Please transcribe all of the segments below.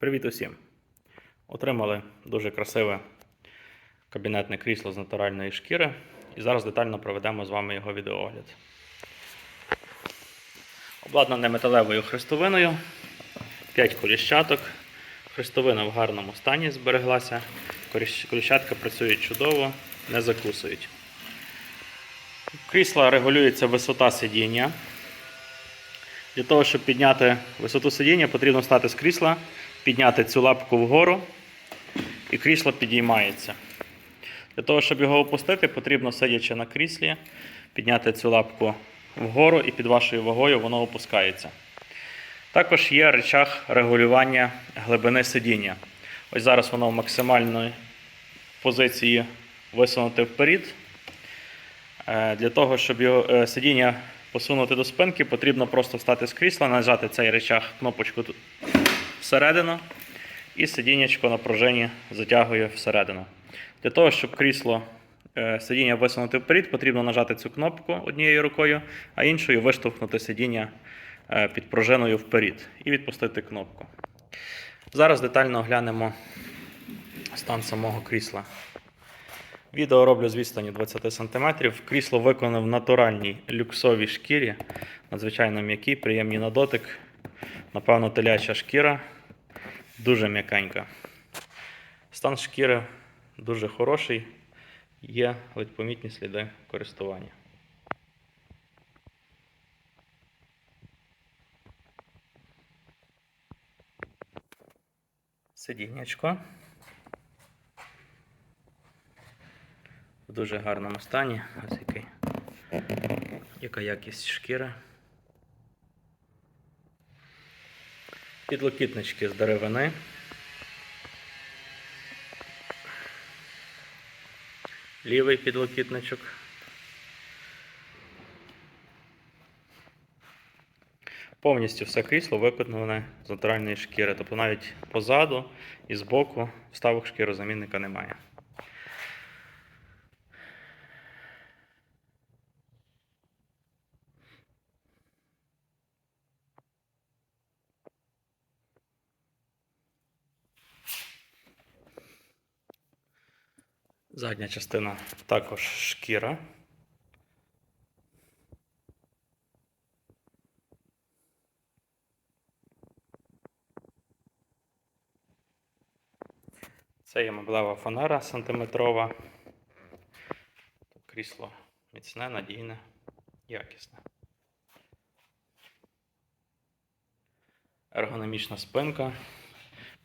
Привіт усім! Отримали дуже красиве кабінетне крісло з натуральної шкіри. І зараз детально проведемо з вами його відеоогляд. Обладнане металевою хрестовиною, 5 коліщаток. Хрестовина в гарному стані збереглася. Коліщатка працюють чудово, не закусують. Крісла регулюється висота сидіння. Для того, щоб підняти висоту сидіння, потрібно встати з крісла, підняти цю лапку вгору, і крісло підіймається. Для того, щоб його опустити, потрібно, сидячи на кріслі, підняти цю лапку вгору і під вашою вагою воно опускається. Також є речах регулювання глибини сидіння. Ось зараз воно в максимальній позиції висунуте вперед. Е, Для того, щоб його е, сидіння посунути до спинки, потрібно просто встати з крісла, нажати цей речах кнопочку всередину, і сидіннячко на пружині затягує всередину. Для того, щоб крісло е, сидіння висунути вперед, потрібно нажати цю кнопку однією рукою, а іншою виштовхнути сидіння е, під пружиною вперед і відпустити кнопку. Зараз детально оглянемо стан самого крісла. Відео роблю з відстані 20 см. Крісло виконане в натуральній люксовій шкірі. Надзвичайно м'який, приємний на дотик. Напевно, теляча шкіра. Дуже м'якенька. Стан шкіри дуже хороший. Є ледь помітні сліди користування. Сидіннячко. В дуже гарному стані. Ось який. Яка якість шкіри. Підлокітнички з деревини. Лівий підлокітничок. Повністю все крісло виконане з натуральної шкіри. Тобто навіть позаду і збоку вставок шкірозамінника немає. Задня частина також шкіра. Це є меблева фанера сантиметрова. Крісло міцне, надійне, якісне. Ергономічна спинка.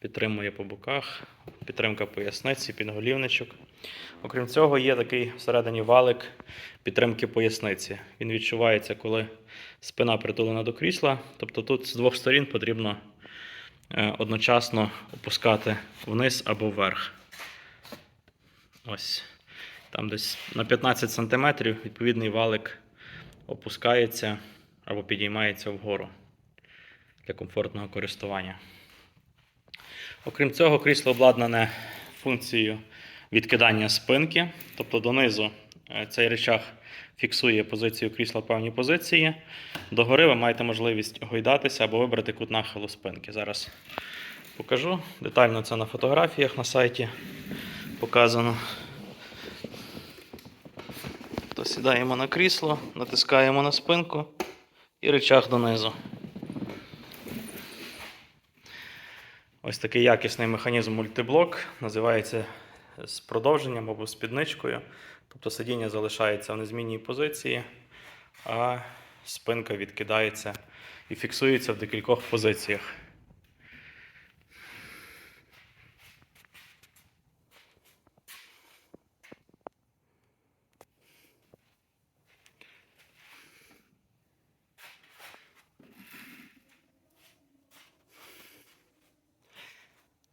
Підтримує по боках, підтримка поясниці, підголівничок. Окрім цього, є такий всередині валик підтримки поясниці. Він відчувається, коли спина притулена до крісла. Тобто тут з двох сторін потрібно е, одночасно опускати вниз або вверх. Ось. Там десь на 15 см відповідний валик опускається або підіймається вгору для комфортного користування. Окрім цього, крісло обладнане функцією відкидання спинки, тобто донизу е, цей речах фіксує позицію крісла в певній позиції. Догори ви маєте можливість гойдатися або вибрати кут нахилу спинки. Зараз покажу. Детально це на фотографіях на сайті показано. То сідаємо на крісло, натискаємо на спинку і речах донизу. Ось такий якісний механізм мультиблок. Називається з продовженням або спідничкою. Тобто сидіння залишається в незмінній позиції, а спинка відкидається і фіксується в декількох позиціях.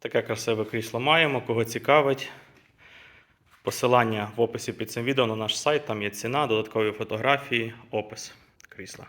Таке красиве крісло маємо. Кого цікавить, посилання в описі під цим відео на наш сайт. Там є ціна, додаткові фотографії, опис крісла.